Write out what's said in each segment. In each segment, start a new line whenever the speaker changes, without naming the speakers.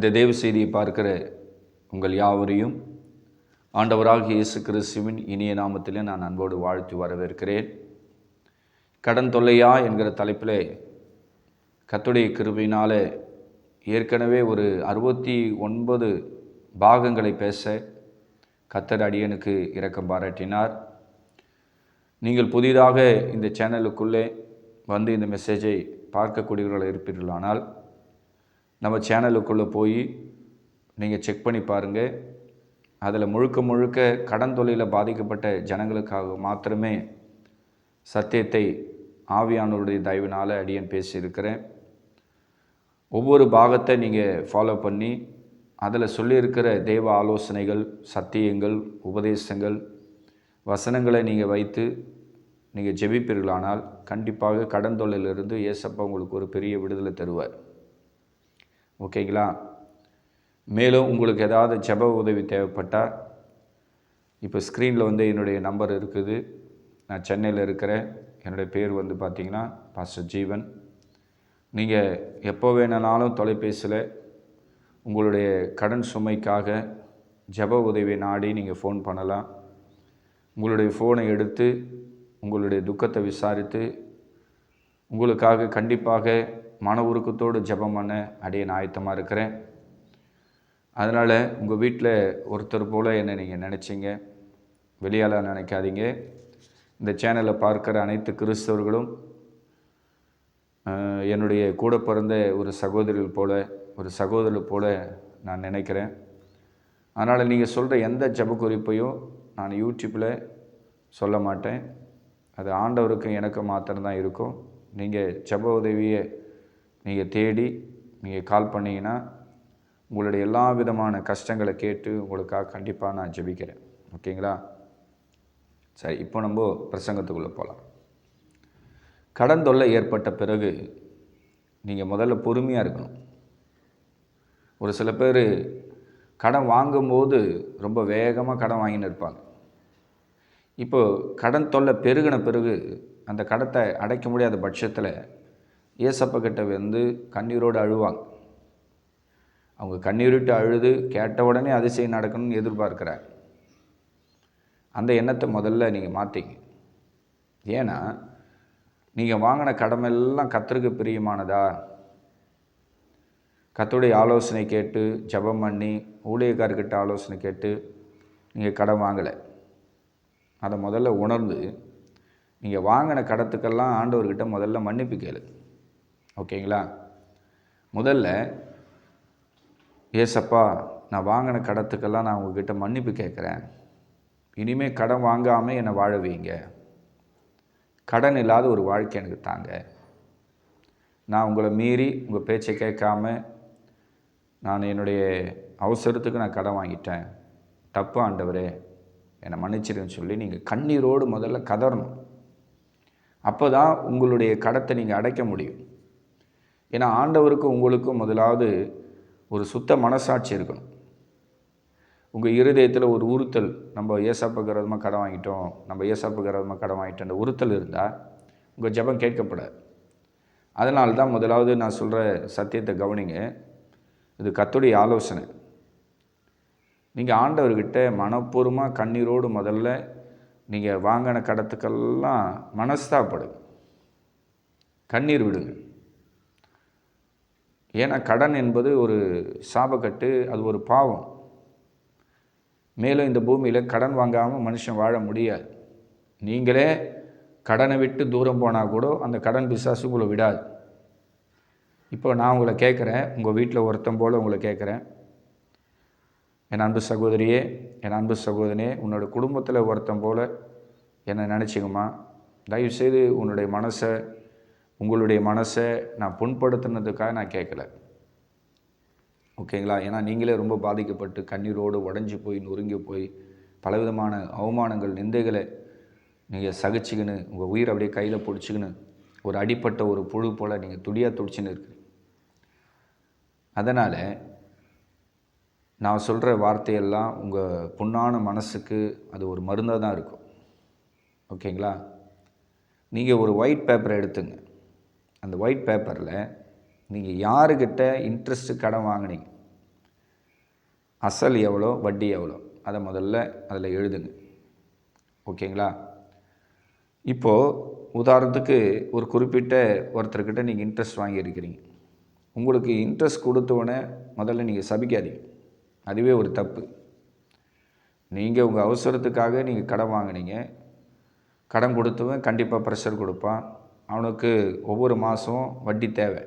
இந்த தேவ செய்தியை பார்க்கிற உங்கள் யாவரையும் ஆண்டவராகிய இயேசு கிறிஸ்துவின் இனிய நாமத்திலே நான் அன்போடு வாழ்த்து வரவேற்கிறேன். கடன் தொல்லையா என்கிற தலைப்பிலே கத்துடைய கிருபையினால் ஏற்கனவே ஒரு அறுபத்தி ஒன்பது பாகங்களை பேச கத்தர் அடியனுக்கு இரக்கம் பாராட்டினார். நீங்கள் புதிதாக இந்த சேனலுக்குள்ளே வந்து இந்த மெசேஜை பார்க்கக்கூடியவர்கள் இருப்பீர்களானால் நம்ம சேனலுக்குள்ளே போய் நீங்கள் செக் பண்ணி பாருங்கள் அதில் முழுக்க முழுக்க கடன் தொழிலில் பாதிக்கப்பட்ட ஜனங்களுக்காக மாத்திரமே சத்தியத்தை ஆவியானவருடைய தயவினால் அடியன் பேசியிருக்கிறேன். ஒவ்வொரு பாகத்தை நீங்கள் ஃபாலோ பண்ணி அதில் சொல்லியிருக்கிற தெய்வ ஆலோசனைகள் சத்தியங்கள் உபதேசங்கள் வசனங்களை நீங்கள் வைத்து நீங்கள் ஜெபிப்பீர்களானால் கண்டிப்பாக கடன் தொழிலிருந்து ஏசப்பா உங்களுக்கு ஒரு பெரிய விடுதலை தருவார். ஓகேங்களா? மேலும் உங்களுக்கு ஏதாவது ஜெப உதவி தேவைப்பட்டால் இப்போ ஸ்க்ரீனில் வந்து என்னுடைய நம்பர் இருக்குது. நான் சென்னையில் இருக்கிறேன். என்னுடைய பேர் வந்து பார்த்திங்கன்னா பாஸ்டர் ஜீவன். நீங்கள் எப்போ வேணுனாலும் தொலைபேசியில் உங்களுடைய கடன் சுமைக்காக ஜெப உதவி நாடி நீங்கள் ஃபோன் பண்ணலாம். உங்களுடைய ஃபோனை எடுத்து உங்களுடைய துக்கத்தை விசாரித்து உங்களுக்காக கண்டிப்பாக மன உருக்கத்தோடு ஜபம் பண்ண. அடைய நான் ஆயத்தமாக இருக்கிறேன். அதனால் உங்கள் வீட்டில் ஒருத்தர் போல் என்னை நீங்கள் நினச்சிங்க. வெளியால் நினைக்காதீங்க. இந்த சேனலை பார்க்குற அனைத்து கிறிஸ்தவர்களும் என்னுடைய கூட பிறந்த ஒரு சகோதரிகள் போல் ஒரு சகோதரர் போல நான் நினைக்கிறேன். அதனால் நீங்கள் சொல்கிற எந்த ஜெப குறிப்பையும் நான் யூடியூப்பில் சொல்ல மாட்டேன். அது ஆண்டவருக்கும் எனக்கு மாத்திரம்தான் இருக்கும். நீங்கள் ஜெப உதவியை நீங்கள் தேடி நீங்கள் கால் பண்ணிங்கன்னா உங்களுடைய எல்லா விதமான கஷ்டங்களை கேட்டு உங்களுக்காக கண்டிப்பாக நான் ஜெபிக்கிறேன். ஓகேங்களா? சரி இப்போ நம்ம பிரசங்கத்துக்குள்ளே போகலாம் கடன் தொல்லை ஏற்பட்ட பிறகு நீங்கள் முதல்ல பொறுமையாக இருக்கணும். ஒரு சில பேர் கடன் வாங்கும்போது ரொம்ப வேகமாக கடன் வாங்கின்னு இருப்பாங்க. இப்போது கடன் தொல்லை பெருகின பிறகு அந்த கடத்தை அடைக்க முடியாத பட்சத்தில் ஏசப்பக்கிட்ட வந்து கண்ணீரோடு அழுவாங்க. அவங்க கண்ணீரிட்டு அழுது கேட்ட உடனே அதிசயம் நடக்கணும்னு எதிர்பார்க்குறாங்க அந்த எண்ணத்தை முதல்ல நீங்கள் மாற்றிங்க ஏன்னா நீங்கள் வாங்கின கடமெல்லாம் கத்தருக்கு பிரியமானதா? கத்துடைய ஆலோசனை கேட்டு ஜெபம் பண்ணி ஊழியக்கார்கிட்ட ஆலோசனை கேட்டு நீங்கள் கடன் வாங்கலை. அதை முதல்ல உணர்ந்து நீங்கள் வாங்கின கடத்துக்கெல்லாம் ஆண்டவர்கிட்ட முதல்ல மன்னிப்பு கேளு. ஓகேங்களா? முதல்ல ஏசப்பா நான் வாங்கின கடத்துக்கெல்லாம் நான் உங்ககிட்ட மன்னிப்பு கேட்குறேன். இனிமேல் கடன் வாங்காமல் என்னை வாழ வைங்க. கடன் இல்லாத ஒரு வாழ்க்கை எனக்கு தாங்க. நான் உங்களை மீறி உங்கள் பேச்சை கேட்காம நான் என்னுடைய அவசரத்துக்கு நான் கடன் வாங்கிட்டேன். தப்பு ஆண்டவரே என்னை மன்னிச்சிருன்னு சொல்லி நீங்கள் கண்ணீரோடு முதல்ல கதறணும். அப்போ தான் உங்களுடைய கடத்தை நீங்கள் அடைக்க முடியும். ஏன்னா ஆண்டவருக்கும் உங்களுக்கும் முதலாவது ஒரு சுத்த மனசாட்சி இருக்கணும். உங்கள் இருதயத்தில் ஒரு உறுத்தல் நம்ம ஏசாப்புக்கிறதமாக கடன் வாங்கிட்டோம் நம்ம ஏசாப்புக்கிறதமாக கடன் வாங்கிட்டோம் அந்த உறுத்தல் இருந்தால் உங்கள் ஜெபம் கேட்கப்படாது. அதனால தான் முதலாவது நான் சொல்கிற சத்தியத்தை கவனிங்க. இது கத்துடைய ஆலோசனை. நீங்கள் ஆண்டவர்கிட்ட மனப்பூர்வமாக கண்ணீரோடு முதல்ல நீங்கள் வாங்கின கடத்துக்கெல்லாம் மனஸ்தாப்படுங்க கண்ணீர் விடுங்க. ஏன்னா கடன் என்பது ஒரு சாபக்கட்டு அது ஒரு பாவம். மேலும் இந்த பூமியில் கடன் வாங்காமல் மனுஷன் வாழ முடியாது. நீங்களே கடனை விட்டு தூரம் போனால் கூட அந்த கடன் பிசாசு உங்களை விடாது. இப்போ நான் உங்களை கேட்குறேன் உங்கள் வீட்டில் ஒருத்தன் போல் உங்களை கேட்குறேன். என் அன்பு சகோதரியே என் அன்பு சகோதரனே உன்னோட குடும்பத்தில் ஒருத்தன் போல் என்னை நினச்சிங்கம்மா தயவுசெய்து உன்னுடைய மனசை உங்களுடைய மனசை நான் புண்படுத்தினதுக்காக நான் கேட்கல. ஓகேங்களா? ஏன்னா நீங்களே ரொம்ப பாதிக்கப்பட்டு கண்ணீரோடு உடஞ்சி போய் நொறுங்கி போய் பலவிதமான அவமானங்கள் நிந்தைகளை நீங்கள் சகிச்சுக்கின்னு உங்கள் உயிரை அப்படியே கையில் பிடிச்சிக்கின்னு ஒரு அடிப்பட்ட ஒரு புழு போல் நீங்கள் துடியாக துடிச்சின்னு இருக்கிறீங்க அதனால் நான் சொல்கிற வார்த்தையெல்லாம் உங்கள் புண்ணான மனசுக்கு அது ஒரு மருந்தாக தான் இருக்கும். ஓகேங்களா? நீங்கள் ஒரு ஒயிட் பேப்பரை எடுத்துங்க. அந்த ஒயிட் பேப்பரில் நீங்கள் யாருக்கிட்ட இன்ட்ரெஸ்ட்டு கடன் வாங்குனீங்க? அசல் எவ்வளோ வட்டி எவ்வளோ? அதை முதல்ல அதில் எழுதுங்க. ஓகேங்களா? இப்போது உதாரணத்துக்கு ஒரு குறிப்பிட்ட ஒருத்தர்கிட்ட நீங்கள் இன்ட்ரெஸ்ட் வாங்கியிருக்கிறீங்க. உங்களுக்கு இன்ட்ரெஸ்ட் கொடுத்தவொடனே முதல்ல நீங்கள் சபிக்காதீங்க. அதுவே ஒரு தப்பு. நீங்கள் உங்கள் அவசரத்துக்காக நீங்கள் கடன் வாங்கினீங்க. கடன் கொடுத்தவன் கண்டிப்பாக ப்ரெஷர் கொடுப்பான். அவனுக்கு ஒவ்வொரு மாதம் வட்டி தேவை.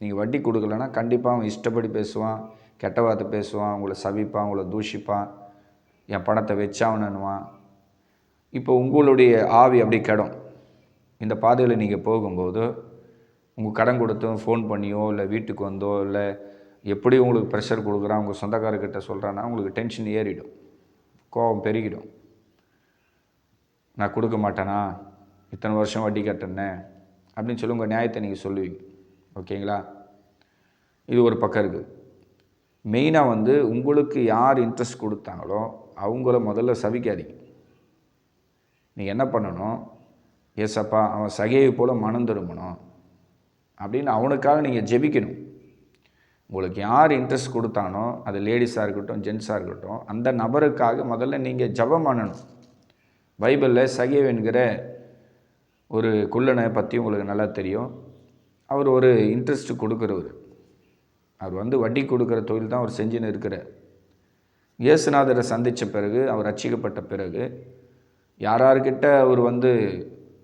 நீங்கள் வட்டி கொடுக்கலன்னா கண்டிப்பாக அவன் இஷ்டப்படி பேசுவான் கெட்ட வார்த்தை பேசுவான் உங்களை சவிப்பான் உங்களை தூஷிப்பான் என் பணத்தை வச்சாவணுன்னுவான். இப்போ உங்களுடைய ஆவி அப்படி கெடும். இந்த பாதையில் நீங்கள் போகும்போது உங்கள் கடன் கொடுத்தும் ஃபோன் பண்ணியோ இல்லை வீட்டுக்கு வந்தோ இல்லை எப்படி உங்களுக்கு ப்ரெஷர் கொடுக்குறான் உங்கள் சொந்தக்காரர்கிட்ட சொல்கிறான்னா உங்களுக்கு டென்ஷன் ஏறிடும். கோபம் பெருகிடும். நான் கொடுக்க மாட்டேனா? இத்தனை வருஷம் வட்டி கட்டினேன். அப்படின்னு சொல்லி உங்கள் நியாயத்தை நீங்கள் சொல்லுவீங்க. ஓகேங்களா? இது ஒரு பக்கம் இருக்குது மெயினாக வந்து உங்களுக்கு யார் இன்ட்ரெஸ்ட் கொடுத்தாங்களோ அவங்கள முதல்ல சபிக்காதீங்க நீங்கள் என்ன பண்ணணும்? ஏசப்பா அவன் சகையை போல் மனம் திரும்பணும் அப்படின்னு அவனுக்காக நீங்கள் ஜெபிக்கணும். உங்களுக்கு யார் இன்ட்ரெஸ்ட் கொடுத்தானோ அது லேடிஸாக இருக்கட்டும் ஜென்ஸாக இருக்கட்டும் அந்த நபருக்காக முதல்ல நீங்கள் ஜெபம் பண்ணணும். பைபிளில் சகேவ் என்கிற ஒரு குள்ளனை பற்றி உங்களுக்கு நல்லா தெரியும். அவர் ஒரு இன்ட்ரெஸ்ட் கொடுக்குறவர். அவர் வந்து வட்டி கொடுக்குற தொழில் தான் அவர் செஞ்சுன்னு இருக்கிறார். இயேசுநாதரை சந்தித்த பிறகு அவர் ரட்சிக்கப்பட்ட பிறகு யாரார்கிட்ட அவர் வந்து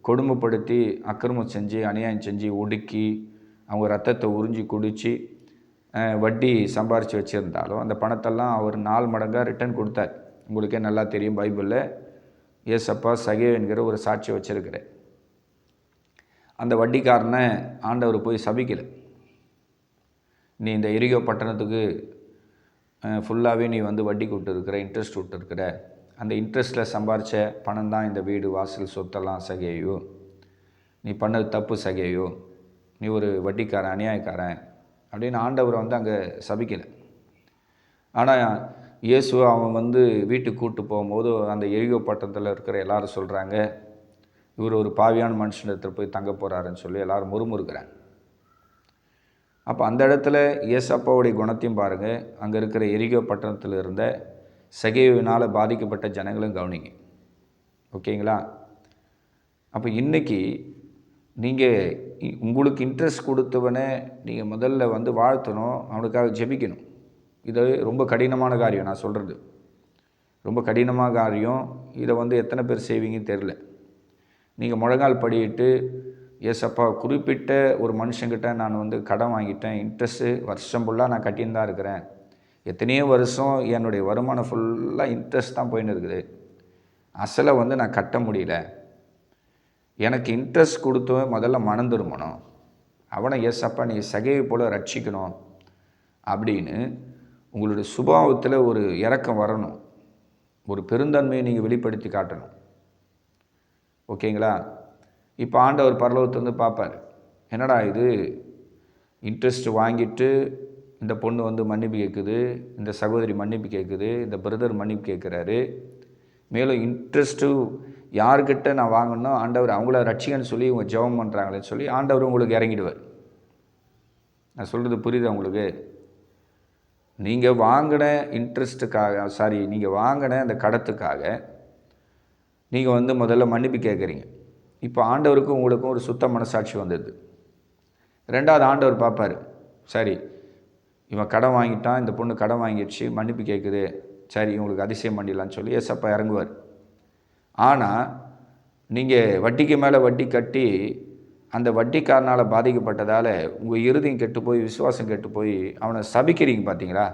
கொடுமைப்படுத்தி அக்கிரமம் செஞ்சு அநியாயம் செஞ்சு ஒடுக்கி அவங்க ரத்தத்தை உறிஞ்சி குடித்து வட்டி சம்பாரித்து வச்சுருந்தாலும் அந்த பணத்தெல்லாம் அவர் நாலு மடங்காக ரிட்டர்ன் கொடுத்தார். உங்களுக்கே நல்லா தெரியும் பைபிளில் ஏசப்பா சகே என்கிற ஒரு சாட்சி வச்சுருக்கிறேன் அந்த வட்டிக்காரனை ஆண்டவர் போய் சபிக்கலை. நீ இந்த எரிகோ பட்டணத்துக்கு ஃபுல்லாகவே நீ வந்து வட்டி விட்டுருக்கிற இன்ட்ரெஸ்ட் விட்டுருக்கிற அந்த இன்ட்ரெஸ்ட்டில் சம்பாரித்த பணம் தான் இந்த வீடு வாசல் சொத்தெல்லாம் சகையோ. நீ பண்ணது தப்பு சகையோ. நீ ஒரு வட்டிக்காரன் அநியாயக்காரன் அப்படின்னு ஆண்டவரை வந்து அங்கே சபிக்கலை. ஆனால் இயேசு அவன் வந்து வீட்டுக்கு கூப்பிட்டு போகும்போது அந்த எரிகோ பட்டணத்தில் இருக்கிற எல்லாரும் சொல்கிறாங்க இவர் ஒரு பாவியான மனுஷனிடத்தில் போய் தங்க போகிறாருன்னு சொல்லி எல்லோரும் முறுமுறுக்கிறாங்க. அப்போ அந்த இடத்துல ஏசப்பாவுடைய குணத்தையும் பாருங்கள் அங்கே இருக்கிற எரிகோ பட்டணத்தில் இருந்த சகைவினால் பாதிக்கப்பட்ட ஜனங்களும் கவனிங்க. ஓகேங்களா? அப்போ இன்றைக்கி நீங்கள் உங்களுக்கு இன்ட்ரெஸ்ட் கொடுத்தவனே நீங்கள் முதல்ல வந்து வாழ்த்தணும் அவனுக்காக ஜெபிக்கணும். இது ரொம்ப கடினமான காரியம் நான் சொல்கிறது ரொம்ப கடினமான காரியம். இதை வந்து எத்தனை பேர் செய்வீங்கன்னு தெரில நீங்கள் முழங்கால் படியிட்டு ஏசப்பா குறிப்பிட்ட ஒரு மனுஷங்கிட்ட நான் வந்து கடன் வாங்கிட்டேன் இன்ட்ரெஸ்ட்டு வருஷம் ஃபுல்லாக நான் கட்டின்னு தான் இருக்கிறேன். எத்தனையோ வருஷம் என்னுடைய வருமானம் ஃபுல்லாக இன்ட்ரெஸ்ட் தான் போயின்னு இருக்குது. அசலை வந்து நான் கட்ட முடியல. எனக்கு இன்ட்ரெஸ்ட் கொடுத்தவன் முதல்ல மனம் திரும்பணும். அவனை ஏசப்பா நீ சகையை போல் ரட்சிக்கணும் அப்படின்னு உங்களுடைய சுபாவத்தில் ஒரு இறக்கம் வரணும். ஒரு பெருந்தன்மையை நீங்கள் வெளிப்படுத்தி காட்டணும். ஓகேங்களா? இப்போ ஆண்டவர் பரலோகத்துலேருந்து பார்ப்பார். என்னடா இது? இன்ட்ரெஸ்ட் வாங்கிட்டு இந்த பொண்ணு வந்து மன்னிப்பு கேட்குது இந்த சகோதரி மன்னிப்பு கேட்குது இந்த பிரதர் மன்னிப்பு கேட்குறாரு மேலும் இன்ட்ரெஸ்ட்டு யார்கிட்ட நான் வாங்கணும் ஆண்டவர் அவங்கள ரட்சிகன்னு சொல்லி இவங்க ஜெபம் பண்ணுறாங்களேன்னு சொல்லி ஆண்டவர் உங்களுக்கு இறங்கிடுவார். நான் சொல்கிறது புரியுது உங்களுக்கு? நீங்கள் வாங்கின இன்ட்ரெஸ்ட்டுக்காக சாரி நீங்கள் வாங்கின அந்த கடத்துக்காக நீங்கள் வந்து முதல்ல மன்னிப்பு கேட்குறீங்க இப்போ ஆண்டவருக்கும் உங்களுக்கும் ஒரு சுத்த மனசாட்சி வந்தது. ரெண்டாவது ஆண்டவர் பார்ப்பார் சரி இவன் கடன் வாங்கிட்டான் இந்த பொண்ணு கடன் வாங்கிடுச்சு மன்னிப்பு கேட்குது சரி இவங்களுக்கு அதிசயம் பண்ணிடலான்னு சொல்லி ஏசப்பா இறங்குவார். ஆனால் நீங்கள் வட்டிக்கு மேலே வட்டி கட்டி அந்த வட்டிக்காரனால் பாதிக்கப்பட்டதால் உங்கள் இறுதியும் கெட்டு போய் விசுவாசம் கெட்டு போய் அவனை சபிக்கிறீங்க பார்த்தீங்களா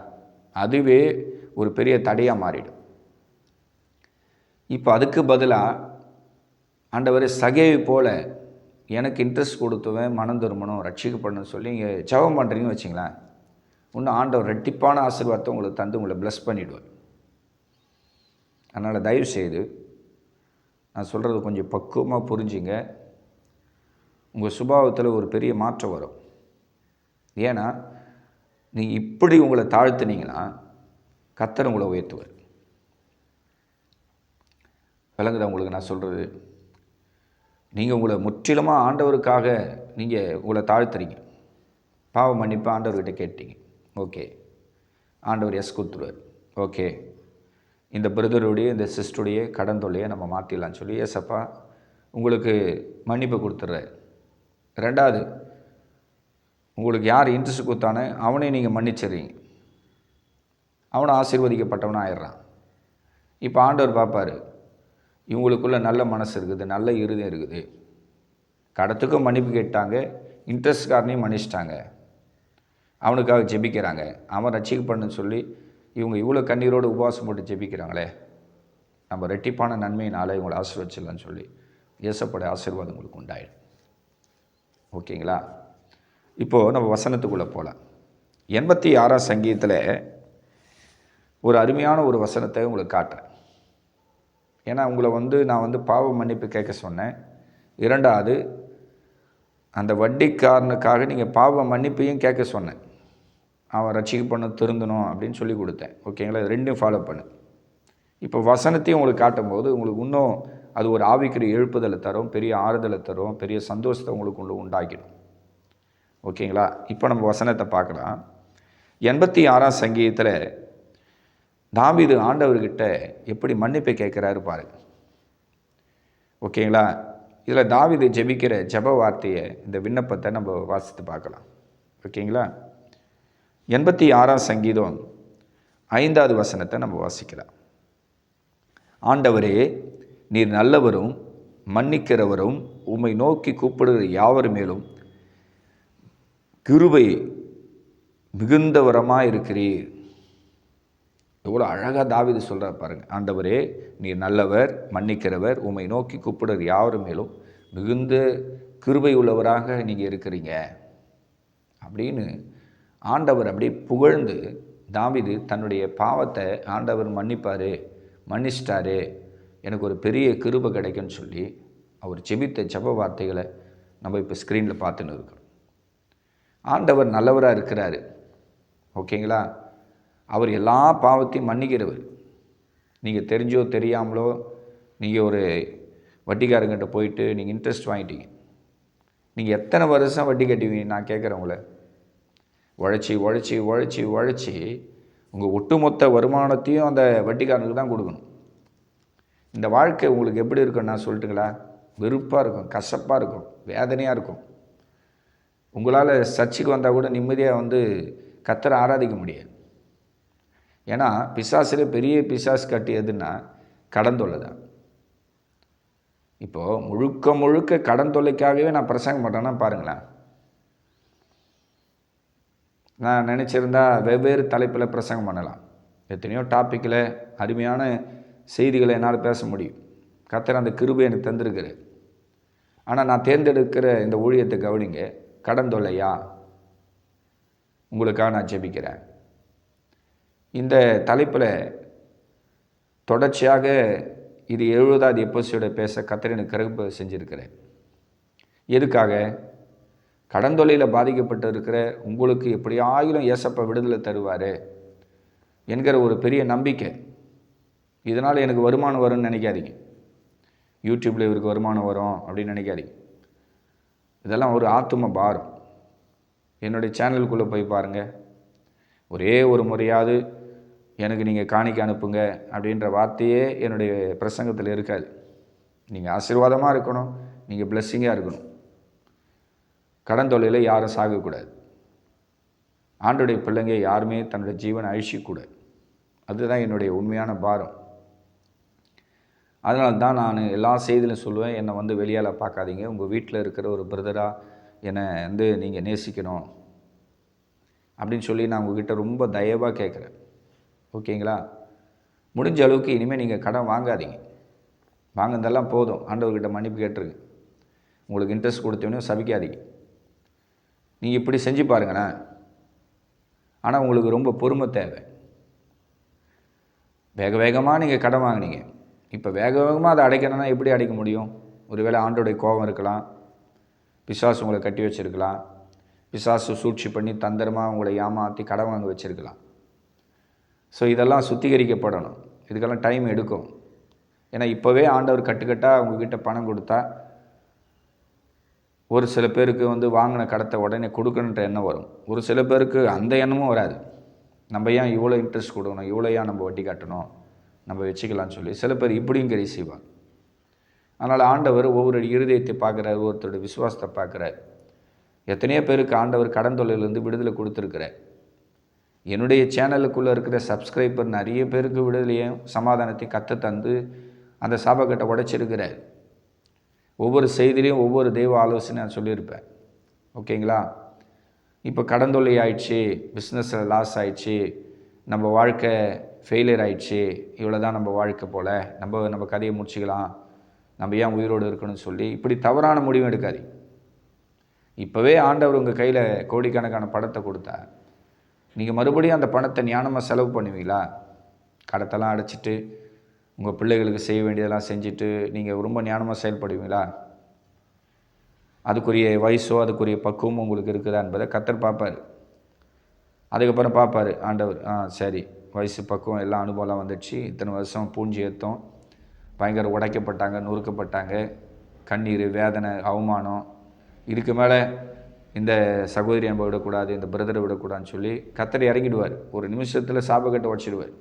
அதுவே ஒரு பெரிய தடையாக மாறிடும். இப்போ அதுக்கு பதிலாக ஆண்டவர் சகையை போல் எனக்கு இன்ட்ரெஸ்ட் கொடுத்துவேன் மனம் திரும்பணும் ரட்சிக்கப்படணும்னு சொல்லி இங்கே ஜபம் பண்ணுறீங்கன்னு வச்சிங்களேன். இன்னும் ஆண்டவர் ரெட்டிப்பான ஆசீர்வாதத்தை உங்களுக்கு தந்து உங்களை ப்ளஸ் பண்ணிவிடுவார் அதனால் தயவு செய்து நான் சொல்கிறது கொஞ்சம் பக்குவமாக புரிஞ்சுங்க. உங்கள் சுபாவத்தில் ஒரு பெரிய மாற்றம் வரும். ஏன்னா நீங்கள் இப்படி உங்களை தாழ்த்துனீங்கன்னா கத்தர் உங்களை உயர்த்துவார். விளங்குதா உங்களுக்கு நான் சொல்கிறது நீங்கள் உங்களை முற்றிலுமாக ஆண்டவருக்காக நீங்கள் உங்களை தாழ்த்துறீங்க. பாவம் மன்னிப்பாக ஆண்டவர்கிட்ட கேட்டீங்க. ஓகே. ஆண்டவர் எஸ் கொடுத்துருவார். ஓகே. இந்த பிரதருடைய இந்த சிஸ்டருடைய கடன் தொல்லையை நம்ம மாற்றிடலாம்னு சொல்லி ஏசப்பா உங்களுக்கு மன்னிப்பு கொடுத்துட்றாரு. ரெண்டாவது உங்களுக்கு யார் இன்ட்ரெஸ்ட் கொடுத்தானே அவனையும் நீங்கள் மன்னிச்சிடுறீங்க. அவனை ஆசீர்வதிக்கப்பட்டவனாக ஆயிடுறான் இப்போ ஆண்டவர் பார்ப்பார் இவங்களுக்குள்ள நல்ல மனசு இருக்குது நல்ல இருதயம் இருக்குது. கடத்துக்கும் மன்னிப்பு கேட்டாங்க இன்ட்ரெஸ்ட்காரனையும் மன்னிச்சிட்டாங்க. அவனுக்காக ஜெபிக்கிறாங்க. அவன் ரட்சிக்கப்படணும்னு சொல்லி இவங்க இவ்வளோ கண்ணீரோடு உபவாசம் போட்டு ஜெபிக்கிறாங்களே. நம்ம ரெட்டிப்பான நன்மையினால் இவங்களை ஆசீர்வச்சிடலாம்னு சொல்லி இயேசப்பட ஆசீர்வாதம் உங்களுக்கு உண்டாயிடும். ஓகேங்களா? இப்போது நம்ம வசனத்துக்குள்ளே போகலாம் எண்பத்தி ஆறாம் சங்கீதத்தில் ஒரு அருமையான ஒரு வசனத்தை உங்களுக்கு காட்டுறேன். ஏன்னா உங்களை வந்து நான் வந்து பாவ மன்னிப்பு கேட்க சொன்னேன். இரண்டாவது அந்த வட்டிக்காரனுக்காக நீங்கள் பாவ மன்னிப்பையும் கேட்க சொன்னேன். அவன் ரட்சிக்கப்படணும் திருந்தணும் அப்படின்னு சொல்லி கொடுத்தேன். ஓகேங்களா? இது ரெண்டும் ஃபாலோ பண்ணு. இப்போ வசனத்தையும் உங்களுக்கு காட்டும்போது உங்களுக்கு இன்னும் அது ஒரு ஆவிக்குரிய எழுப்புதலை தரும் பெரிய ஆறுதலை தரும் பெரிய சந்தோஷத்தை உங்களுக்கு உள்ள உண்டாக்கிடும். ஓகேங்களா? இப்போ நம்ம வசனத்தை பார்க்கலாம். எண்பத்தி ஆறாம் சங்கீதத்தில் தாவிது ஆண்டவர்கிட்ட எப்படி மன்னிப்பை கேட்குறாரு பாருங்க. ஓகேங்களா? இதில் தாவிது ஜெபிக்கிற ஜெப வார்த்தையை இந்த விண்ணப்பத்தை நம்ம வாசித்து பார்க்கலாம். ஓகேங்களா? எண்பத்தி ஆறாம் சங்கீதம் ஐந்தாவது வசனத்தை நம்ம வாசிக்கலாம். ஆண்டவரே நீர் நல்லவரும் மன்னிக்கிறவரும் உம்மை நோக்கி கூப்பிடுகிற யாவர் மேலும் கிருபை மிகுந்தவரமாக இருக்கிறீர் எவ்வளோ அழகாக தாவிது சொல்கிறார் பாருங்க. ஆண்டவரே நீர் நல்லவர் மன்னிக்கிறவர் உம்மை நோக்கி கூப்பிடுற யாரும் மேலும். மிகுந்த கிருபை உள்ளவராக நீங்கள் இருக்கிறீங்க. அப்படின்னு ஆண்டவர் அப்படியே புகழ்ந்து தாவிது தன்னுடைய பாவத்தை ஆண்டவர் மன்னிப்பார் மன்னிச்சிட்டாரு. எனக்கு ஒரு பெரிய கிருபை கிடைக்கும்னு சொல்லி அவர் செபித்த ஜப வார்த்தைகளை நம்ம இப்போ ஸ்க்ரீனில் பார்த்துன்னு இருக்கோம். ஆண்டவர் நல்லவராக இருக்கிறாரு. ஓகேங்களா? அவர் எல்லா பாவத்தையும் மன்னிக்கிறவர். நீங்கள் தெரிஞ்சோ தெரியாமலோ நீங்கள் ஒரு வட்டிக்காரங்கிட்ட போயிட்டு நீங்கள் இன்ட்ரெஸ்ட் வாங்கிட்டீங்க. நீங்கள் எத்தனை வருஷம் வட்டி கட்டுவீங்க? நான் கேட்குறேன் உங்களை. உழைச்சி உழைச்சி உழைச்சி உழைச்சி உங்கள் ஒட்டுமொத்த வருமானத்தையும் அந்த வட்டிக்காரனுக்கு தான் கொடுக்கணும். இந்த வாழ்க்கை உங்களுக்கு எப்படி இருக்கும் நான் சொல்லிட்டுங்களா? வெறுப்பாக இருக்கும் கசப்பாக இருக்கும் வேதனையாக இருக்கும். உங்களால் சர்ச்சுக்கு வந்தால் கூட நிம்மதியாக வந்து கத்தரை ஆராதிக்க முடியாது. ஏன்னா பிசாசில் பெரிய பிசாசு கட்டி எதுன்னா கடன் தொல்லை தான். இப்போது முழுக்க முழுக்க கடன் தொல்லைக்காகவே நான் பிரசங்கம் பண்ணுறேன்னா பாருங்களேன். நான் நினச்சிருந்தா வெவ்வேறு தலைப்பில் பிரசங்கம் பண்ணலாம். எத்தனையோ டாப்பிக்கில் அருமையான செய்திகளை என்னால் பேச முடியும். கத்தர் அந்த கிருபை எனக்கு தந்திருக்குது ஆனால் நான் தேர்ந்தெடுக்கிற இந்த ஊழியத்தை கவனிங்க. கடன் தொல்லையா? உங்களுக்காக நான் ஜெபிக்கிறேன். இந்த தலைப்பில் தொடர்ச்சியாக இது எழுபதாவது எப்போசியோட பேச கத்தரின் கருப்பு செஞ்சுருக்கிறேன். எதுக்காக? கடன் தொல்லையில் பாதிக்கப்பட்டு இருக்கிற உங்களுக்கு எப்படியாயிலும் ஏசப்பா விடுதலை தருவார் என்கிற ஒரு பெரிய நம்பிக்கை. இதனால் எனக்கு வருமானம் வரும்னு நினைக்காதீங்க. யூடியூப்பில் இவருக்கு வருமானம் வரும் அப்படின்னு நினைக்காதீங்க. இதெல்லாம் ஒரு ஆத்தும பாரம். என்னுடைய சேனலுக்குள்ளே போய் பாருங்கள் ஒரே ஒரு முறையாவது எனக்கு நீங்கள் காணிக்க அனுப்புங்க அப்படின்ற வார்த்தையே என்னுடைய பிரசங்கத்தில் இருக்காது. நீங்கள் ஆசீர்வாதமாக இருக்கணும் நீங்கள் பிளெஸ்ஸிங்காக இருக்கணும். கடன் தொழிலில் யாரும் சாகக்கூடாது. ஆண்டுடைய பிள்ளைங்க யாருமே தன்னுடைய ஜீவனை அழிச்சிக்கூடாது. அதுதான் என்னுடைய உண்மையான பாரம். அதனால தான் நான் எல்லா செய்தியிலும் சொல்லுவேன் என்னை வந்து வெளியால் பார்க்காதீங்க. உங்கள் வீட்டில் இருக்கிற ஒரு பிரதராக என்னை வந்து நீங்கள் நேசிக்கணும் அப்படின்னு சொல்லி நான் உங்ககிட்ட ரொம்ப தயவாக கேட்குறேன். ஓகேங்களா? முடிஞ்ச அளவுக்கு இனிமேல் நீங்கள் கடன் வாங்காதீங்க. வாங்கினதெல்லாம் போதும். ஆண்டவர்கிட்ட மன்னிப்பு கேட்டுருங்க உங்களுக்கு இன்ட்ரெஸ்ட் கொடுத்தோன்னே சபிக்காதீங்க. நீங்கள் இப்படி செஞ்சு பாருங்களேன். ஆனால் உங்களுக்கு ரொம்ப பொறுமை தேவை. வேக வேகமாக நீங்கள் கடன் வாங்கினீங்க. இப்போ வேக வேகமாக அதை அடைக்கணும்னா எப்படி அடைக்க முடியும்? ஒருவேளை ஆண்டோடைய கோபம் இருக்கலாம். பிசாசு உங்களை கட்டி வச்சுருக்கலாம். பிசாசு சூழ்ச்சி பண்ணி தந்திரமாக உங்களை ஏமாற்றி கடன் வாங்க வச்சுருக்கலாம். ஸோ இதெல்லாம் சுத்திகரிக்கப்படணும். இதுக்கெல்லாம் டைம் எடுக்கும். ஏன்னா இப்போவே ஆண்டவர் கட்டுக்கட்டாக உங்ககிட்ட பணம் கொடுத்தா ஒரு சில பேருக்கு வந்து வாங்கின கடத்தை உடனே கொடுக்கணுன்ற எண்ணம் வரும். ஒரு சில பேருக்கு அந்த எண்ணமும் வராது. நம்ம ஏன் இவ்வளோ இன்ட்ரெஸ்ட் கொடுக்கணும்? இவ்வளோ ஏன் நம்ம வட்டி கட்டணும்? நம்ம வச்சுக்கலாம்னு சொல்லி சில பேர் இப்படியும் கறி செய்வாங்க. அதனால் ஆண்டவர் ஒவ்வொரு இருதயத்தை பார்க்குறாரு ஒருத்தருடைய விசுவாசத்தை பார்க்குறாரு. எத்தனையோ பேருக்கு ஆண்டவர் கடன் தொல்லையிலேருந்து விடுதலை கொடுத்துருக்குறார். என்னுடைய சேனலுக்குள்ளே இருக்கிற சப்ஸ்கிரைபர் நிறைய பேருக்கு விடுதலையும் சமாதானத்தையும் கற்று தந்து அந்த சாபக்கட்டை உடைச்சிருக்கிறார். ஒவ்வொரு செய்திலையும் ஒவ்வொரு தெய்வ ஆலோசனை நான் சொல்லியிருப்பேன். ஓகேங்களா? இப்போ கடந்தொல்லை ஆயிடுச்சு பிஸ்னஸில் லாஸ் ஆயிடுச்சு நம்ம வாழ்க்கை ஃபெயிலியர் ஆயிடுச்சு இவ்வளோ தான் நம்ம வாழ்க்கை போல் நம்ம நம்ம கதையை முடிச்சுக்கலாம் நம்ம ஏன் உயிரோடு இருக்கணும்னு சொல்லி இப்படி தவறான முடிவு எடுக்காது இப்போவே ஆண்டவர் உங்கள் கையில் கோடிக்கணக்கான படத்தை கொடுத்தா நீங்கள் மறுபடியும் அந்த பணத்தை ஞானமாக செலவு பண்ணுவீங்களா? கடத்தெல்லாம் அடைச்சிட்டு உங்கள் பிள்ளைகளுக்கு செய்ய வேண்டியதெல்லாம் செஞ்சுட்டு நீங்கள் ரொம்ப ஞானமாக செயல்படுவீங்களா? அதுக்குரிய வயசோ அதுக்குரிய பக்குவம் உங்களுக்கு இருக்குதா என்பதை கத்தர் பார்ப்பார். அதுக்கப்புறம் பார்ப்பார் ஆண்டவர் ஆ சரி வயசு பக்குவம் எல்லாம் அனுபவம்லாம் வந்துடுச்சு இத்தனை வருஷம் பூஞ்சி ஏத்தம் பயங்கர உடைக்கப்பட்டாங்க நொறுக்கப்பட்டாங்க கண்ணீர் வேதனை அவமானம் இதுக்கு மேலே இந்த சகோதரி நம்ம விடக்கூடாது இந்த பிரதரை விடக்கூடாதுன்னு சொல்லி கத்தரை இறங்கிடுவார் ஒரு நிமிஷத்தில் சாபக்கட்டை உடச்சிடுவார்.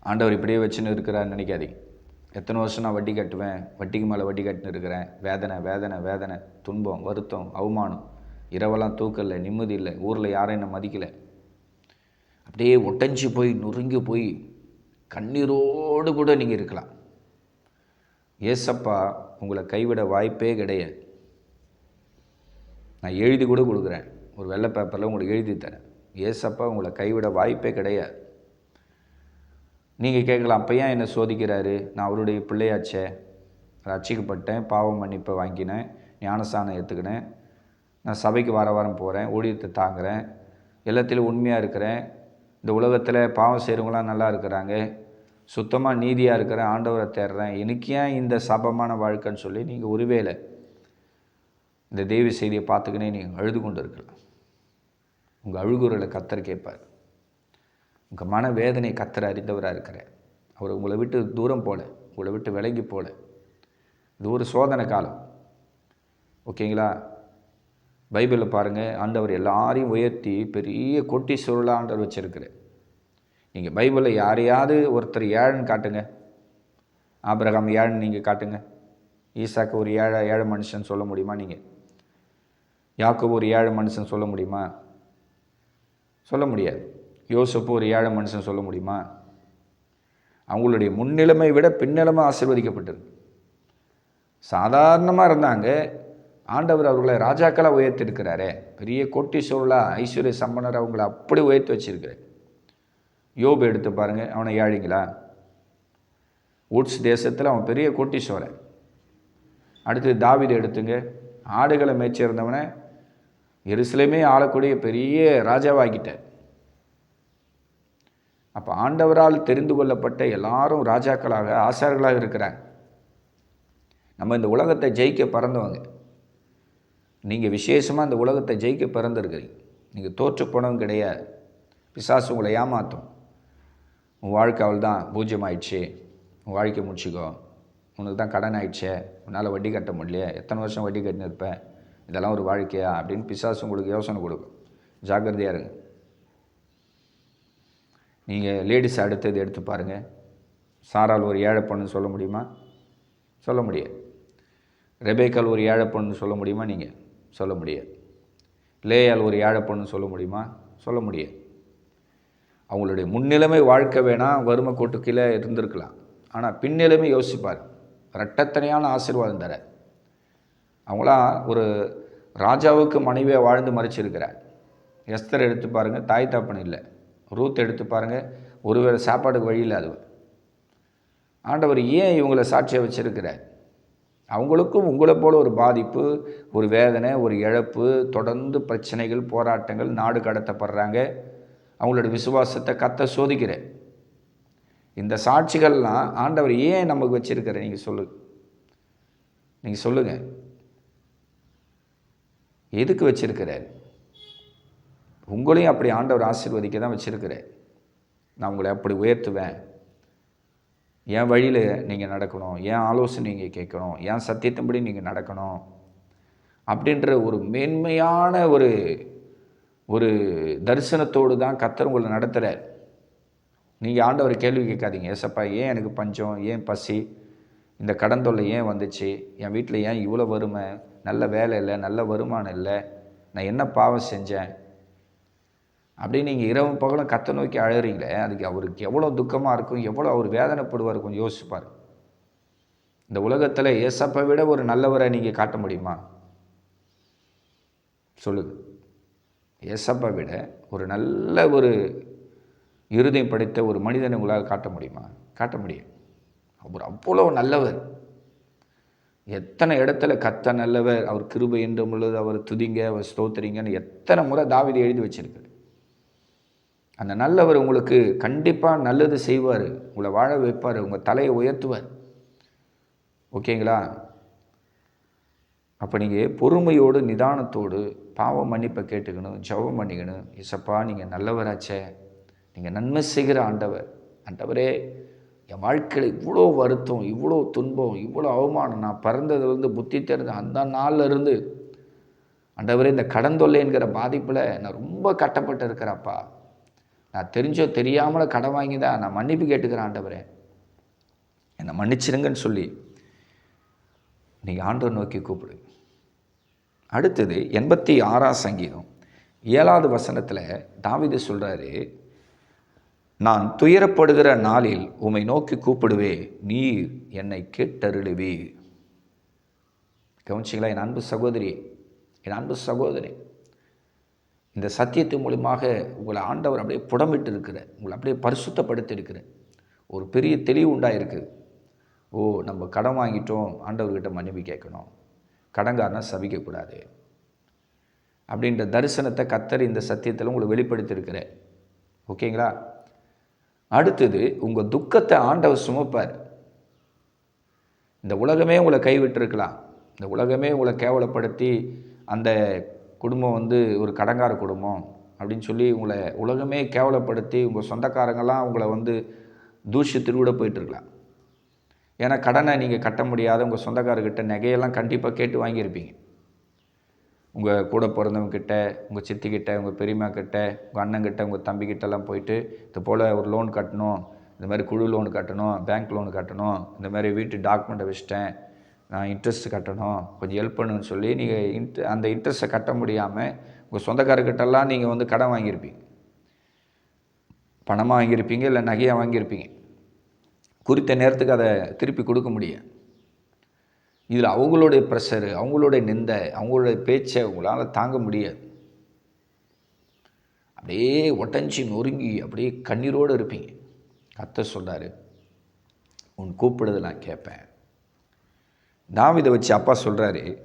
ஆண்டவர் இப்படியே வச்சுன்னு இருக்கிறான்னு நினைக்காதீங்க. எத்தனை வருஷம் நான் வட்டி கட்டுவேன் வட்டிக்கு மேலே வட்டி கட்டின்னு இருக்கிறேன். வேதனை வேதனை வேதனை துன்பம் வருத்தம் அவமானம். இரவெல்லாம் தூக்கலை நிம்மதி இல்லை. ஊரில் யாரும் என்னை மதிக்கலை. அப்படியே ஒட்டஞ்சி போய் நொறுங்கி போய் கண்ணீரோடு கூட நீங்கள் இருக்கலாம். ஏசப்பா உங்களை கைவிட வாய்ப்பே கிடையாது. நான் எழுதி கூட கொடுக்குறேன். ஒரு வெள்ளை பேப்பரில் உங்களுக்கு எழுதி தரேன். ஏசப்பா உங்களை கைவிட வாய்ப்பே கிடையாது. நீங்கள் கேட்கலாம் அப்போ ஏன் என்னை சோதிக்கிறாரு? நான் அவருடைய பிள்ளையாச்சே. ரட்சிக்கப்பட்டேன் பாவம் மன்னிப்பை வாங்கினேன் ஞானஸ்தானம் ஏற்றுக்கினேன் நான் சபைக்கு வார வாரம் போகிறேன் ஊழியத்தை தாங்குறேன் எல்லாத்திலும் உண்மையாக இருக்கிறேன். இந்த உலகத்தில் பாவம் செய்கிறவங்களாம் நல்லா இருக்கிறாங்க. சுத்தமாக நீதியாக இருக்கிறேன் ஆண்டவரை தேடுறேன். எனக்கு ஏன் இந்த சபமான வாழ்க்கைன்னு சொல்லி நீங்கள் ஒருவேளை இந்த தெய்வ செய்தியை பார்த்துக்கினே நீங்கள் அழுது கொண்டு இருக்கலாம் உங்கள் அழுகுறலை கத்தர் கேட்பார். உங்கள் மன வேதனை கத்தர் அறிந்தவராக இருக்கிறார். அவர் உங்களை விட்டு தூரம் போல உங்களை விட்டு விலகி போல. இது ஒரு சோதனை காலம். ஓகேங்களா? பைபிளில் பாருங்கள் ஆண்டவர் எல்லாரையும் உயர்த்தி பெரிய கொட்டி சுருளாக ஆண்டவர் வச்சுருக்கிறார். நீங்கள் பைபிளில் யாரையாவது ஒருத்தர் ஏழன்னு காட்டுங்க. ஆபிரகாம் ஏழன்னு நீங்கள் காட்டுங்க. ஈசாக்கு ஒரு ஏழை ஏழை மனுஷன் சொல்ல முடியுமா நீங்கள் யாக்கோபு ஒரு ஏழை மனுஷன் சொல்ல முடியுமா? சொல்ல முடியாது. யோசப்பு ஒரு ஏழை மனுஷன் சொல்ல முடியுமா? அவங்களுடைய முன்னிலைமை விட பின்னிலைமை ஆசீர்வதிக்கப்பட்டிருக்கு சாதாரணமாக இருந்தாங்க. ஆண்டவர் அவர்களை ராஜாக்களாக உயர்த்திருக்கிறாரே பெரிய கோட்டீஸ்வரலாக ஐஸ்வர்ய சம்பனர் அவங்கள அப்படி உயர்த்தி வச்சிருக்கிறார். யோபு எடுத்து பாருங்கள் அவனை ஏழைங்களா? உட்ஸ் தேசத்தில் அவன் பெரிய கோட்டீஸ்வரன். அடுத்து தாவிதை எடுத்துங்க. ஆடுகளை மேய்ச்சிருந்தவனை எருசலேமே ஆளக்கூடிய பெரிய ராஜாவாகிட்ட. அப்போ ஆண்டவரால் தெரிந்து கொள்ளப்பட்ட எல்லாரும் ராஜாக்களாக ஆசார்களாக இருக்கிறாங்க. நம்ம இந்த உலகத்தை ஜெயிக்க பிறந்தவங்க. நீங்கள் விசேஷமாக இந்த உலகத்தை ஜெயிக்க பிறந்திருக்கிறீங்க. நீங்கள் தோற்று போனவங்க கிடையாது. பிசாசு உங்களை ஏமாற்றும் உன் வாழ்க்கை அவள் தான் பூஜ்யம் ஆயிடுச்சு உன் வாழ்க்கை முடிச்சுக்கோ. உனக்கு தான் கடன் ஆயிடுச்சே. உன்னால் வட்டி கட்ட முடியல எத்தனை வருஷம் வட்டி கட்டினிருப்பேன் இதெல்லாம் ஒரு வாழ்க்கையா அப்படின்னு பிசாசு உங்களுக்கு யோசனை கொடுக்கும். ஜாக்கிரதையாக இருங்க. நீங்கள் லேடிஸ் அடுத்தது எடுத்து பாருங்கள் சாரால் ஒரு ஏழை பொண்ணுன்னு சொல்ல முடியுமா? சொல்ல முடியாது. ரெபேக்கால் ஒரு ஏழை பொண்ணுன்னு சொல்ல முடியுமா நீங்கள் சொல்ல முடியாது. லேயால் ஒரு ஏழை பொண்ணுன்னு சொல்ல முடியுமா? சொல்ல முடியாது. அவங்களுடைய முன்னிலைமை வாழ்க்கை வேணால் வறுமை கோட்டு கீழே இருந்திருக்கலாம். ஆனால் பின்னிலைமை யோசிப்பார். ரெட்டத்தனையான ஆசீர்வாதம் தர. அவங்களாம் ஒரு ராஜாவுக்கு மனைவியாக வாழ்ந்து மறைச்சிருக்கிறார். எஸ்தர் எடுத்து பாருங்கள் தாய் தாப்பன் இல்லை. ரூத் எடுத்து பாருங்கள் ஒருவேளை சாப்பாடுக்கு வழி இல்லாதவ. ஆண்டவர் ஏன் இவங்களை சாட்சியாக வச்சுருக்கிறார்? அவங்களுக்கும் உங்களை போல் ஒரு பாதிப்பு ஒரு வேதனை ஒரு இழப்பு தொடர்ந்து பிரச்சனைகள் போராட்டங்கள் நாடு கடத்தப்படுறாங்க. அவங்களோட விசுவாசத்தை கத்த சோதிக்கிறேன். இந்த சாட்சிகள்லாம் ஆண்டவர் ஏன் நமக்கு வச்சுருக்கிற நீங்கள் சொல்லு. நீங்கள் சொல்லுங்கள் எதுக்கு வச்சிருக்கிறார் உங்களையும் அப்படி ஆண்டவர் ஆசீர்வதிக்க தான் வச்சுருக்கிறேன். நான் உங்களை அப்படி உயர்த்துவேன். என் வழியில் நீங்கள் நடக்கணும். என் ஆலோசனை நீங்கள் கேட்கணும். என் சத்தியத்தின்படி நீங்கள் நடக்கணும். அப்படின்ற ஒரு மேன்மையான ஒரு ஒரு தரிசனத்தோடு தான் கத்தர் உங்களை நடத்துகிறார் நீங்கள் ஆண்டவர் கேள்வி கேட்காதீங்க. ஏசப்பா ஏன் எனக்கு பஞ்சம்? ஏன் பசி? இந்த கடன் தொல்லை ஏன் வந்துச்சு? என் வீட்டில் ஏன் இவ்வளோ வறுமை? நல்ல வேலை இல்லை நல்ல வருமானம் இல்லை நான் என்ன பாவம் செஞ்சேன்? அப்படின்னு நீங்கள் இரவு பகலும் கத்தை நோக்கி அழகிறீங்களே அதுக்கு அவருக்கு எவ்வளோ துக்கமாக இருக்கும் எவ்வளோ அவர் வேதனைப்படுவார் கொஞ்சம் யோசிப்பார் இந்த உலகத்தில் ஏசப்பை விட ஒரு நல்லவரை நீங்கள் காட்ட முடியுமா? சொல்லுது ஏசப்பை விட ஒரு நல்ல ஒரு இருதயம் படைத்த ஒரு மனிதனை உங்களால் காட்ட முடியுமா? காட்ட முடியும் அவர் அவ்வளோ நல்லவர். எத்தனை இடத்துல கத்த நல்லவர் அவர் கிருபை என்றும் உள்ளது அவர் துதிங்க அவர் ஸ்தோத்திரிங்கன்னு எத்தனை முறை தாவிதை எழுதி வச்சிருக்காரு. அந்த நல்லவர் உங்களுக்கு கண்டிப்பாக நல்லது செய்வார் உங்களை வாழ வைப்பார் உங்கள் தலையை உயர்த்துவார். ஓகேங்களா? அப்போ நீங்கள் பொறுமையோடு நிதானத்தோடு பாவம் மன்னிப்பை கேட்டுக்கணும் ஜெபம் பண்ணிக்கணும். இசப்பா நீங்கள் நல்லவராச்சே. நீங்கள் நன்மை செய்கிற ஆண்டவர். ஆண்டவரே என் வாழ்க்கையில் இவ்வளோ வருத்தம் இவ்வளோ துன்பம் இவ்வளோ அவமானம் நான் பிறந்ததுலேருந்து புத்தி தெரிஞ்ச அந்த நாள்ல இருந்து இந்த கடன் தொல்லைங்கிற பாதிப்பில் நான் ரொம்ப கட்டப்பட்டு இருக்கிறப்பா நான் தெரிஞ்சோ தெரியாமல் கடன் வாங்கி தான் நான் மன்னிப்பு கேட்டுக்கிறேன் ஆண்டவரே. என்னை மன்னிச்சிருங்கன்னு சொல்லி நீங்கள் ஆண்டவர் நோக்கி கூப்பிடு. அடுத்தது எண்பத்தி ஆறாம் சங்கீதம் ஏழாவது வசனத்தில் தாவிது சொல்கிறாரு நான் துயரப்படுகிற நாளில் உம்மை நோக்கி கூப்பிடுவே நீர் என்னை கேட்டருளுவே. கவனிச்சிங்களா என் அன்பு சகோதரி என் அன்பு சகோதரி. இந்த சத்தியத்தின் மூலியமாக உங்களை ஆண்டவர் அப்படியே புடமிட்டு இருக்கிற உங்களை அப்படியே பரிசுத்தப்படுத்தி இருக்கிற ஒரு பெரிய தெளிவு உண்டாயிருக்கு. ஓ நம்ம கடன் வாங்கிட்டோம் ஆண்டவர்கிட்ட மன்னிப்பு கேட்கணும். கடங்காரனா சபிக்கக்கூடாது அப்படின்ற தரிசனத்தை கத்தர் இந்த சத்தியத்தில் உங்களை வெளிப்படுத்தியிருக்கிறேன் ஓகேங்களா? அடுத்தது உங்கள் துக்கத்தை ஆண்டவர் சுமப்பார். இந்த உலகமே உங்களை கைவிட்டிருக்கலாம். இந்த உலகமே உங்களை கேவலப்படுத்தி அந்த குடும்பம் வந்து ஒரு கடங்கார குடும்பம் அப்படின்னு சொல்லி உங்களை உலகமே கேவலப்படுத்தி உங்கள் சொந்தக்காரங்கெல்லாம் உங்களை வந்து தூஷி கூட போயிட்டுருக்கலாம். ஏன்னா கடனை நீங்கள் கட்ட முடியாத உங்கள் சொந்தக்காரர்கிட்ட நகையெல்லாம் கண்டிப்பாக கேட்டு வாங்கியிருப்பீங்க. உங்கள் கூட பிறந்தவங்கக்கிட்ட உங்கள் சித்திக்கிட்ட உங்கள் பெரியம்மாக்கிட்ட உங்கள் அண்ணங்கிட்ட உங்கள் தம்பிக்கிட்டலாம் போயிட்டு இது போல் ஒரு லோன் கட்டணும் இந்த மாதிரி குழு லோன் கட்டணும் பேங்க் லோன் கட்டணும் இந்த மாதிரி வீட்டு டாக்குமெண்ட்டை வச்சுட்டேன் நான் இன்ட்ரெஸ்ட் கட்டணும் கொஞ்சம் ஹெல்ப் பண்ணுன்னு சொல்லி நீங்கள் இன்ட் அந்த இன்ட்ரெஸ்ட்டை கட்ட முடியாமல் உங்கள் சொந்தக்காரர்கிட்டலாம் நீங்கள் வந்து கடன் வாங்கியிருப்பீங்க. பணமாக வாங்கியிருப்பீங்க இல்லை நகையாக வாங்கியிருப்பீங்க. குறித்த நேரத்துக்கு அதை திருப்பி கொடுக்க முடியும் இதில் அவங்களுடைய ப்ரெஷரு அவங்களுடைய நிந்தை அவங்களுடைய பேச்சை உங்களால் தாங்க முடியாது. அப்படியே ஒட்டஞ்சி நொறுங்கி அப்படியே கண்ணீரோடு இருப்பீங்க. கத்த சொல்கிறார் உன் கூப்பிடுதை நான் கேட்பேன். தாவிதை வச்சு அப்பா சொல்கிறாரு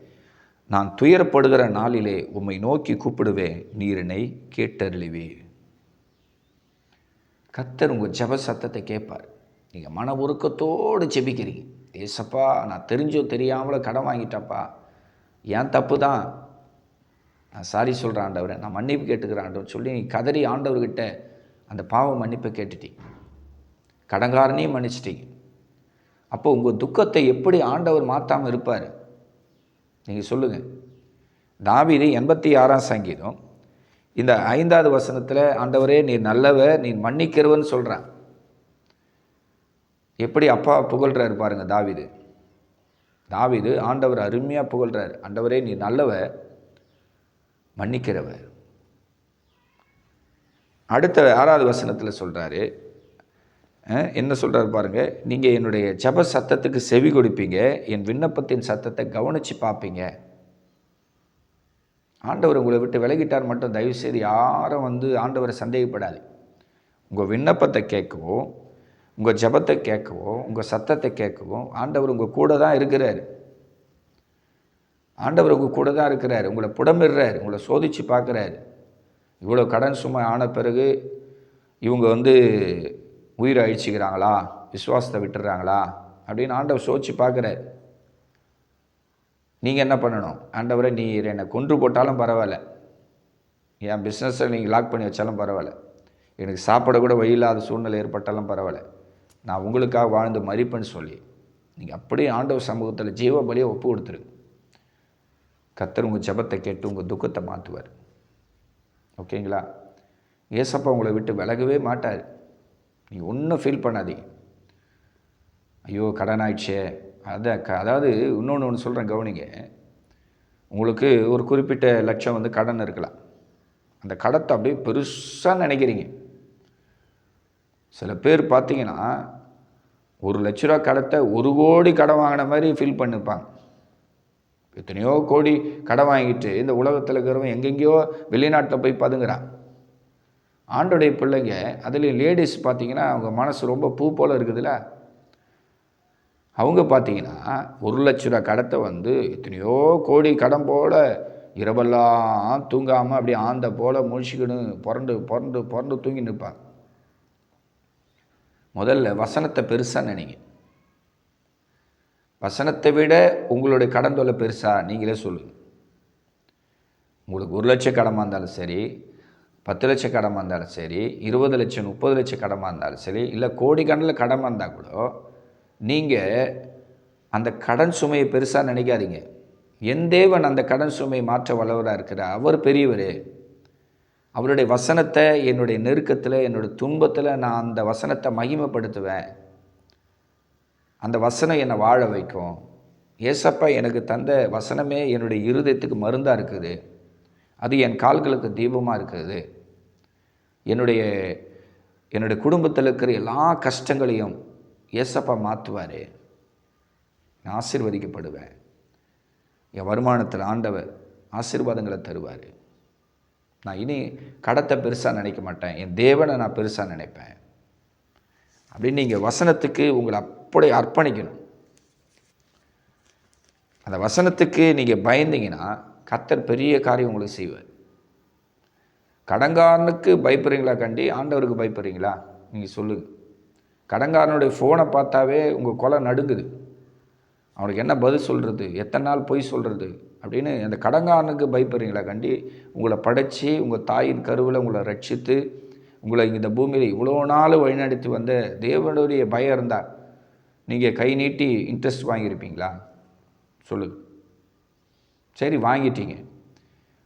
நான் துயரப்படுகிற நாளிலே உம்மை நோக்கி கூப்பிடுவேன் நீரினை கேட்டருளிவே. கத்தர் உங்கள் ஜப சத்தத்தை கேட்பார். நீங்கள் மன உருக்கத்தோடு ஜெபிக்கிறீங்க. ஏசப்பா நான் தெரிஞ்சோ தெரியாமலோ கடன் வாங்கிட்டப்பா ஏன் தப்பு தான் நான் சாரி சொல்கிறேன் ஆண்டவரை. நான் மன்னிப்பு கேட்டுக்கிறேன் ஆண்டவர். சொல்லி நீ கதறி ஆண்டவர்கிட்ட அந்த பாவம் மன்னிப்பை கேட்டுட்டீங்க கடங்காரனையும் மன்னிச்சிட்டீங்க அப்போ உங்கள் துக்கத்தை எப்படி ஆண்டவர் மாற்றாமல் இருப்பார்? நீங்கள் சொல்லுங்கள் தாவீது எண்பத்தி ஆறாம் சங்கீதம். இந்த ஐந்தாவது வசனத்தில் ஆண்டவரே நீ நல்லவர் நீ மன்னிக்கிறவன்னு சொல்கிறான் எப்படி அப்பா புகழ்கிறாரு பாருங்கள் தாவிது. தாவிது ஆண்டவர் அருமையாக புகழ்கிறார் ஆண்டவரே நீ நல்லவர் மன்னிக்கிறவர் அடுத்த ஆறாவது வசனத்தில் சொல்கிறாரு என்ன சொல்கிறார் பாருங்கள் நீங்கள் என்னுடைய ஜப சத்தத்துக்கு செவி கொடுப்பீங்க என் விண்ணப்பத்தின் சத்தத்தை கவனித்து பார்ப்பீங்க. ஆண்டவர் உங்களை விட்டு விலகிட்டார் மட்டும் தயவுசெய்து யாரும் வந்து ஆண்டவரை சந்தேகப்படாது. உங்கள் விண்ணப்பத்தை கேட்கவும் உங்கள் ஜபத்தை கேட்கவும் உங்கள் சத்தத்தை கேட்கவும் ஆண்டவர் உங்கள் கூட தான் இருக்கிறார். ஆண்டவர் உங்கள் கூட தான் இருக்கிறார். உங்களை புடமிடுறார். உங்களை சோதித்து பார்க்குறாரு. இவ்வளோ கடன் சுமை ஆன பிறகு இவங்க வந்து உயிரை அழிச்சிக்கிறாங்களா? விசுவாசத்தை விட்டுறாங்களா? அப்படின்னு ஆண்டவர் சோதிச்சு பார்க்குறாரு. நீங்கள் என்ன பண்ணணும்? ஆண்டவரை நீ என்னை கொன்று போட்டாலும் பரவாயில்ல. என் பிஸ்னஸை நீங்கள் லாக் பண்ணி வச்சாலும் பரவாயில்ல. எனக்கு சாப்பிட கூட வழி இல்லாத சூழ்நிலை ஏற்பட்டாலும் பரவாயில்ல. நான் உங்களுக்காக வாழ்ந்து மறிப்பேன்னு சொல்லி நீங்கள் அப்படியே ஆண்டவர் சமூகத்தில் ஜீவ பலியை ஒப்பு கொடுத்துரு. கத்தர் உங்கள் ஜபத்தை கேட்டு உங்கள் துக்கத்தை மாற்றுவார் ஓகேங்களா? ஏசப்பா உங்களை விட்டு விலகவே மாட்டார். நீ ஒன்றும் ஃபீல் பண்ணாதீங்க. ஐயோ கடன் ஆயிடுச்சே அதான் க அதாவது இன்னொன்று ஒன்று சொல்கிறேன் கவனிங்க. உங்களுக்கு ஒரு குறிப்பிட்ட லட்சம் வந்து கடன் இருக்கலாம். அந்த கடத்தை அப்படியே பெருசாக நினைக்கிறீங்க. சில பேர் பார்த்தீங்கன்னா ஒரு லட்ச ரூபா கடத்தை ஒரு கோடி கடன் வாங்கின மாதிரி ஃபீல் பண்ணிப்பாங்க. எத்தனையோ கோடி கடன் வாங்கிட்டு இந்த உலகத்தில் இருக்கிறவன் எங்கெங்கேயோ வெளிநாட்டில் போய் பதுங்குறான். ஆண்டோடைய பிள்ளைங்க அதுலேயும் லேடிஸ் பார்த்தீங்கன்னா அவங்க மனசு ரொம்ப பூ போல் இருக்குதுல்ல? அவங்க பார்த்தீங்கன்னா ஒரு லட்ச ரூபா கடத்தை வந்து எத்தனையோ கோடி கடன் போல் இரவெல்லாம் தூங்காமல் அப்படியே ஆந்த போல் முழிச்சுக்கின்னு புரண்டு புரண்டு புரண்டு தூங்கி நிற்பாங்க முதல்ல வசனத்தை பெருசாக நினைங்க. வசனத்தை விட உங்களுடைய கடன் தொல்லை பெருசாக நீங்களே சொல்லுங்கள் உங்களுக்கு ஒரு லட்சம் கடமாக இருந்தாலும் சரி பத்து லட்சம் கடமாக இருந்தாலும் சரி இருபது லட்சம் முப்பது லட்சம் கடமாக இருந்தாலும் சரி இல்லை கோடிக்கணக்கில் கடமாக இருந்தால் கூட நீங்கள் அந்த கடன் சுமையை பெருசாக நினைக்காதீங்க. என் தேவன் அந்த கடன் சுமையை மாற்ற வல்லவராக இருக்கிறார். அவர் பெரியவர். அவருடைய வசனத்தை என்னுடைய நெருக்கத்தில் என்னுடைய துன்பத்தில் நான் அந்த வசனத்தை மகிமைப்படுத்துவேன். அந்த வசனம் என்னை வாழ வைக்கும். ஏசப்பா எனக்கு தந்த வசனமே என்னுடைய இருதயத்துக்கு மருந்தாக இருக்குது. அது என் கால்களுக்கு தீபமாக இருக்குது. என்னுடைய என்னுடைய குடும்பத்தில் இருக்கிற எல்லா கஷ்டங்களையும் ஏசப்பா மாற்றுவார் நான் ஆசீர்வதிக்கப்படுவேன். என் வருமானத்தில் ஆண்டவர் ஆசீர்வாதங்களை தருவார். நான் இனி கடத்தை பெருசாக நினைக்க மாட்டேன். என் தேவனை நான் பெருசாக நினைப்பேன். அப்படின்னு நீங்கள் வசனத்துக்கு உங்களை அப்படி அர்ப்பணிக்கணும். அந்த வசனத்துக்கு நீங்கள் பயந்தீங்கன்னா கத்தர் பெரிய காரியம் உங்களுக்கு செய்வார். கடங்காரனுக்கு பயப்படுறீங்களா கண்டி? ஆண்டவருக்கு பயப்படுறீங்களா? நீங்கள் சொல்லுங்கள் கடங்காரனுடைய ஃபோனை பார்த்தாவே உங்கள் கொலை நடுங்குது. அவனுக்கு என்ன பதில் சொல்கிறது எத்தனை நாள் பொய் சொல்கிறது அப்படின்னு அந்த கடங்காரனுக்கு பயப்படுறீங்களா கண்டி? உங்களை படைச்சி உங்கள் தாயின் கருவில் உங்களை ரட்சித்து உங்களை இந்த பூமியில் இவ்வளோ நாள் வழிநடத்தி வந்த தேவனுடைய பயம் இருந்தால் நீங்கள் கை நீட்டி இன்ட்ரெஸ்ட் வாங்கியிருப்பீங்களா? சொல்லு. சரி வாங்கிட்டீங்க.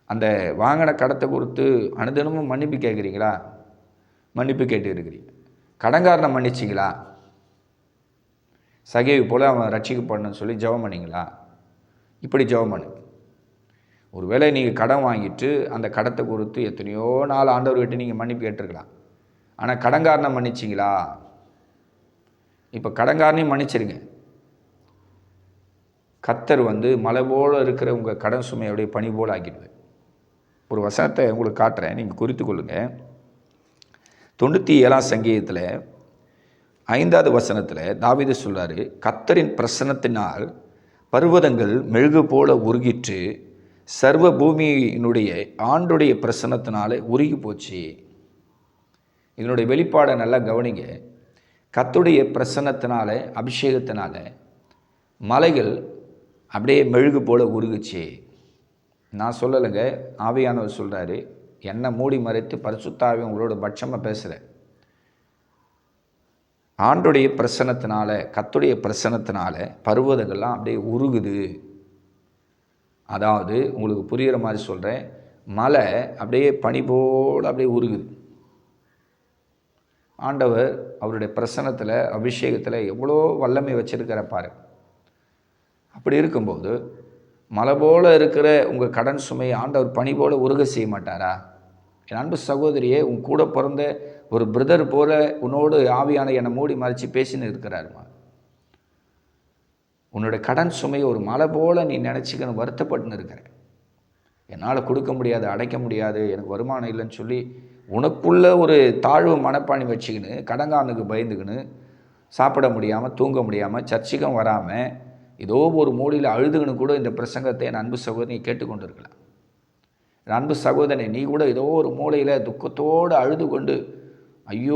அந்த வாங்கின கடத்தை கொடுத்து அனுதினமும் மன்னிப்பு கேட்குறீங்களா? மன்னிப்பு கேட்டு இருக்கிறீங்க கடங்காரனை மன்னிச்சிங்களா? சகைவு போல் அவன் ரட்சிக்கப்படணும்னு சொல்லி ஜெபம் பண்ணிங்களா? இப்படி ஜெபம் பண்ணு. ஒருவேளை நீங்கள் கடன் வாங்கிட்டு அந்த கடத்தை கொடுத்து எத்தனையோ நாள் ஆண்டவர்கிட்ட நீங்கள் மன்னிப்பு கேட்டிருக்கலாம். ஆனால் கடங்காரனை மன்னிச்சிங்களா? இப்போ கடங்காரனையும் மன்னிச்சிருங்க. கத்தர் வந்து மலை போல் இருக்கிற உங்கள் கடன் சுமையோடைய பனி போல் ஆக்கிடுவேன் ஒரு வசனத்தை உங்களுக்கு காட்டுறேன். நீங்கள் குறித்து கொள்ளுங்கள் தொண்ணூற்றி ஏழாம் சங்கீதத்தில் ஐந்தாவது வசனத்தில் தாவிது சொல்கிறாரு கத்தரின் பிரசனத்தினால் பர்வதங்கள் மெழுகு போல உருகிற்று சர்வ பூமியினுடைய ஆண்டுடைய பிரசனத்தினால உருகி போச்சு. இதனுடைய வெளிப்பாடை நல்லா கவனிங்க. கத்துடைய பிரசன்னத்தினால அபிஷேகத்தினால மலைகள் அப்படியே மெழுகு போல உருகுச்சு. நான் சொல்லலைங்க ஆவியானவர் சொல்கிறாரு என்னை மூடி மறைத்து பரிசுத்தாவி உங்களோட பட்சமாக பேசுகிறேன் ஆண்டுடைய பிரசனத்தினால கத்துடைய பிரசனத்தினால பருவதங்கள்லாம் அப்படியே உருகுது. அதாவது உங்களுக்கு புரிகிற மாதிரி சொல்கிறேன் மலை அப்படியே பனி போல் அப்படியே உருகுது. ஆண்டவர் அவருடைய பிரசனத்தில் அபிஷேகத்தில் எவ்வளோ வல்லமை வச்சிருக்கிற பாரு. அப்படி இருக்கும்போது மலை போல் இருக்கிற உங்கள் கடன் சுமையை ஆண்டவர் பனி போல் உருக செய்ய மாட்டாரா? என் அன்பு சகோதரியே உன் கூட பிறந்த ஒரு பிரதர் போல உன்னோடு ஆவியான என்னை மூடி மறைச்சி பேசின்னு இருக்கிறாருமா? உன்னோட கடன் சுமையை ஒரு மலை போல் நீ நினச்சிக்கணும் வருத்தப்பட்டுன்னு இருக்கிற என்னால் கொடுக்க முடியாது அடைக்க முடியாது எனக்கு வருமானம் இல்லைன்னு சொல்லி உனக்குள்ள ஒரு தாழ்வு மனப்பாணி வச்சுக்கின்னு கடங்கானுக்கு பயந்துக்கின்னு சாப்பிட முடியாமல் தூங்க முடியாமல் சர்ச்சைக்கும் வராமல் ஏதோ ஒரு மூலையில் அழுதுகன்னு கூட இந்த பிரசங்கத்தை என் அன்பு சகோதரி கேட்டுக்கொண்டு இருக்கலாம் என் அன்பு சகோதரனை நீ கூட ஏதோ ஒரு மூலையில் துக்கத்தோடு அழுது கொண்டு ஐயோ